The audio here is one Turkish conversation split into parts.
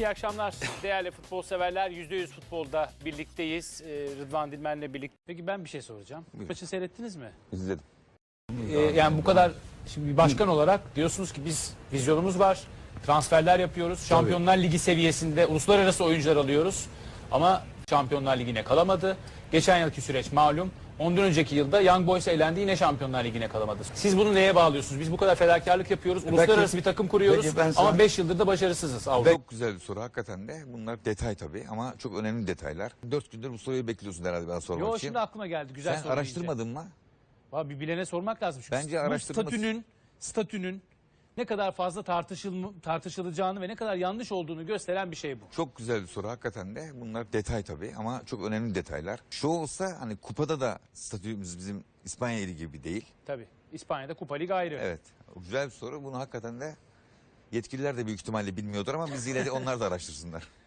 İyi akşamlar değerli futbol severler. %100 futbolda birlikteyiz. Ee, Rıdvan Dilmen'le birlikte. Peki ben bir şey soracağım. Maçı seyrettiniz mi? İzledim. Ee, yani bu kadar şimdi bir başkan olarak diyorsunuz ki biz vizyonumuz var. Transferler yapıyoruz. Şampiyonlar Ligi seviyesinde uluslararası oyuncular alıyoruz. Ama Şampiyonlar Ligi'ne kalamadı. Geçen yılki süreç malum. Ondan önceki yılda Young Boys elendi yine Şampiyonlar Ligi'ne kalamadı. Siz bunu neye bağlıyorsunuz? Biz bu kadar fedakarlık yapıyoruz. Uluslararası bir takım kuruyoruz. Peki ben sana- Ama 5 yıldır da başarısızız. Avrupa. Çok güzel bir soru hakikaten de. Bunlar detay tabii ama çok önemli detaylar. Dört gündür bu soruyu bekliyorsun herhalde bana sormak Yo için. şimdi aklıma geldi. Güzel Sen soru deyince. araştırmadın mı? Valla bir bilene sormak lazım. Çünkü Bence bu araştırması- statünün, statünün ne kadar fazla tartışıl, tartışılacağını ve ne kadar yanlış olduğunu gösteren bir şey bu. Çok güzel bir soru hakikaten de. Bunlar detay tabii ama çok önemli detaylar. Şu olsa hani kupada da statümüz bizim İspanya Ligi gibi değil. Tabii. İspanya'da Kupa Lig ayrı. Evet. Güzel bir soru. Bunu hakikaten de yetkililer de büyük ihtimalle bilmiyordur ama biz yine de onlar da araştırsınlar.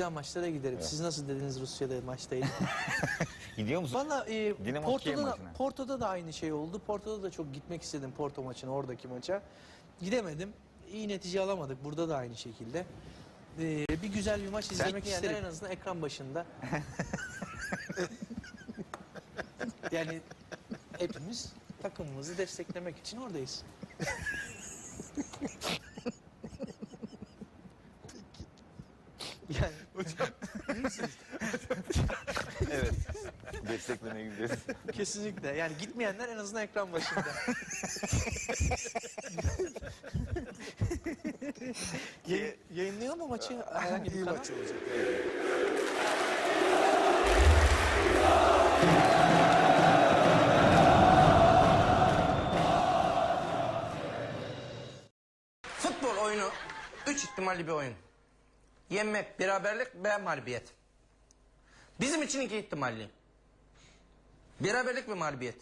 Güzel maçlara giderim. Siz nasıl dediniz Rusya'da maçtaydı? Gidiyor musun? Valla e, Dinamo Porto'da, da. Porto'da da aynı şey oldu. Porto'da da çok gitmek istedim Porto maçına, oradaki maça. Gidemedim. İyi netice alamadık. Burada da aynı şekilde. E, bir güzel bir maç izlemek isterim. isterim. en azından ekran başında. yani hepimiz takımımızı desteklemek için oradayız. yani Evet. Desteklemeye gidiyoruz. Kesinlikle. Yani gitmeyenler en azından ekran başında. Yayın, yayınlıyor mu maçı herhangi bir kanal? Futbol oyunu üç ihtimalli bir oyun. Yenmek, beraberlik ve mağlubiyet. Bizim için iki ihtimalli. Beraberlik ve mağlubiyet.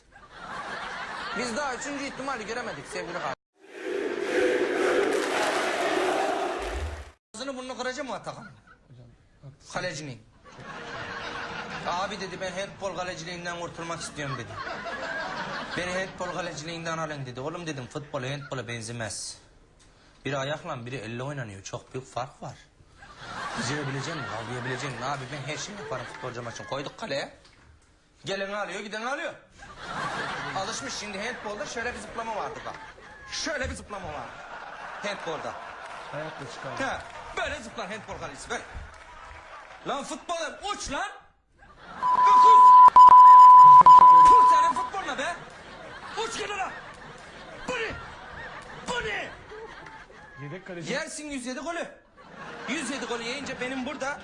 Biz daha üçüncü ihtimali göremedik sevgili kardeşim. Ağzını burnunu kıracağım mı Atakan? Kalecinin. Abi dedi ben handball kaleciliğinden kurtulmak istiyorum dedi. Beni handball kaleciliğinden alın dedi. Oğlum dedim futbol handbola benzemez. Biri ayakla biri elle oynanıyor. Çok büyük fark var. Becerebilecek misin? Kavrayabilecek misin? Abi ben her şeyi yaparım futbolcu maçın. Koyduk kaleye. Gelen alıyor, giden alıyor. Alışmış şimdi handbolda şöyle bir zıplama vardı bak. Şöyle bir zıplama var. Handbolda. Ayakla çıkar. Ha, böyle zıplar handbol kalecisi böyle. Lan futbola uç lan. Öküz. Kur senin futboluna be. Uç kenara. Bu ne? Bu ne? Yedek kaleci. Yersin 107 golü. 107 golü yiyince benim burada...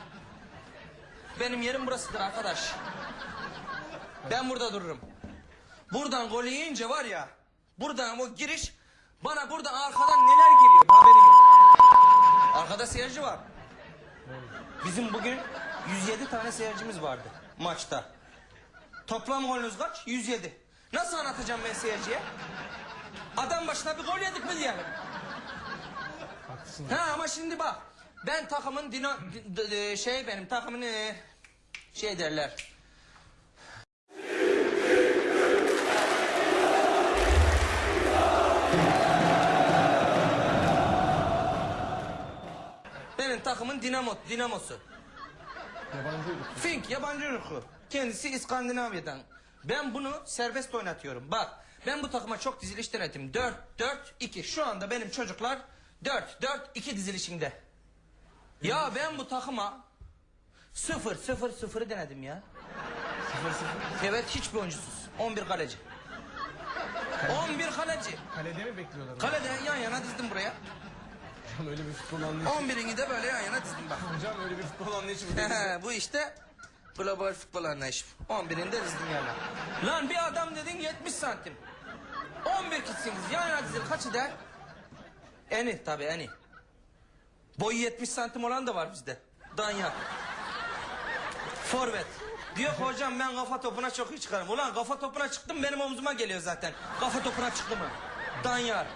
Benim yerim burasıdır arkadaş. Ben burada dururum. Buradan golü yiyince var ya... Buradan o giriş... Bana buradan arkadan neler geliyor haberim yok. Arkada seyirci var. Bizim bugün 107 tane seyircimiz vardı maçta. Toplam golünüz kaç? 107. Nasıl anlatacağım ben seyirciye? Adam başına bir gol yedik mi diyelim. Ha ama şimdi bak. Ben takımın dino, şey benim takımın e, şey derler. Takımın dinamo, dinamosu. Yabancı ırk. Fink yabancı ırkı. Kendisi İskandinavya'dan. Ben bunu serbest oynatıyorum. Bak ben bu takıma çok diziliş denetim. 4-4-2. Şu anda benim çocuklar 4-4-2 dizilişinde. Ya ben bu takıma 0-0-0'ı denedim ya. 0-0? Evet hiçbir oyuncusuz. 11 kaleci. 11 kaleci. Kalede mi bekliyorlar? Kalede yan yana dizdim buraya. Hocam öyle bir futbol anlayışı. 11'ini de böyle yan yana dizdim bak. Hocam öyle bir futbol anlayışı bu bu işte global futbol anlayışı. 11'inde dizdim yana. Lan bir adam dedin 70 santim. 11 kişisiniz yan yana dizil kaç eder? Eni tabii eni. Boyu 70 santim olan da var bizde. Danya. Forvet. Diyor ki hocam ben kafa topuna çok iyi çıkarım. Ulan kafa topuna çıktım benim omzuma geliyor zaten. Kafa topuna çıktı mı? Danyar.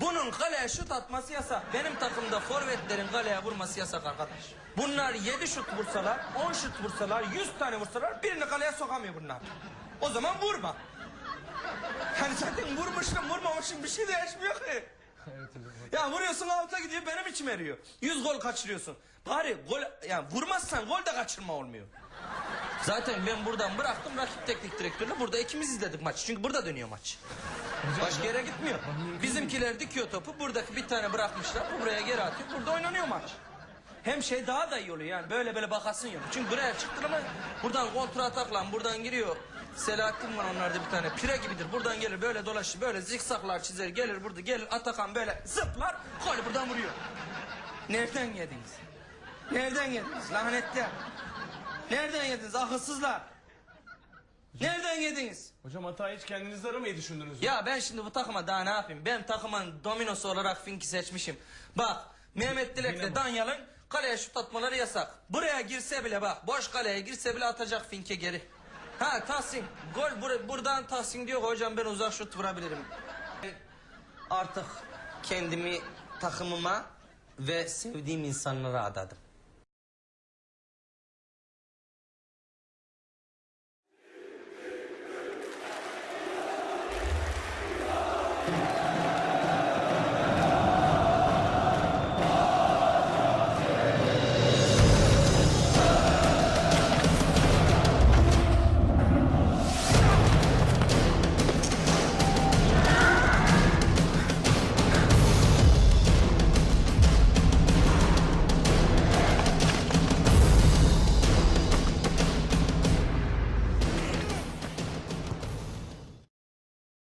Bunun kaleye şut atması yasak. Benim takımda forvetlerin kaleye vurması yasak arkadaş. Bunlar 7 şut vursalar, 10 şut vursalar, 100 tane vursalar birini kaleye sokamıyor bunlar. O zaman vurma. Hani zaten vurmuşsun vurmamışsın bir şey değişmiyor ki. Ya vuruyorsun avuta gidiyor benim içim eriyor. 100 gol kaçırıyorsun. Bari gol yani vurmazsan gol de kaçırma olmuyor. Zaten ben buradan bıraktım rakip teknik direktörle burada ikimiz izledik maçı. Çünkü burada dönüyor maç. Başka yere gitmiyor. Bizimkiler dikiyor topu. Buradaki bir tane bırakmışlar. Bu buraya geri atıyor. Burada oynanıyor maç. Hem şey daha da iyi oluyor yani böyle böyle bakasın yok. Çünkü buraya çıktın ama buradan kontra atakla buradan giriyor. Selahattin var onlarda bir tane pire gibidir. Buradan gelir böyle dolaşır böyle zikzaklar çizer gelir burada gelir Atakan böyle zıplar golü buradan vuruyor. Nereden yediniz? Nereden yediniz lanetler? Nereden yediniz akılsızlar? Nereden yediniz? Hocam hata hiç kendinizde aramayı düşündünüz mü? Ya ben şimdi bu takıma daha ne yapayım? Ben takımın dominosu olarak Fink'i seçmişim. Bak Mehmet Dilek'le Danyal'ın kaleye şut atmaları yasak. Buraya girse bile bak boş kaleye girse bile atacak Fink'e geri. Ha Tahsin gol bur- buradan Tahsin diyor hocam ben uzak şut vurabilirim. Artık kendimi takımıma ve sevdiğim insanlara adadım.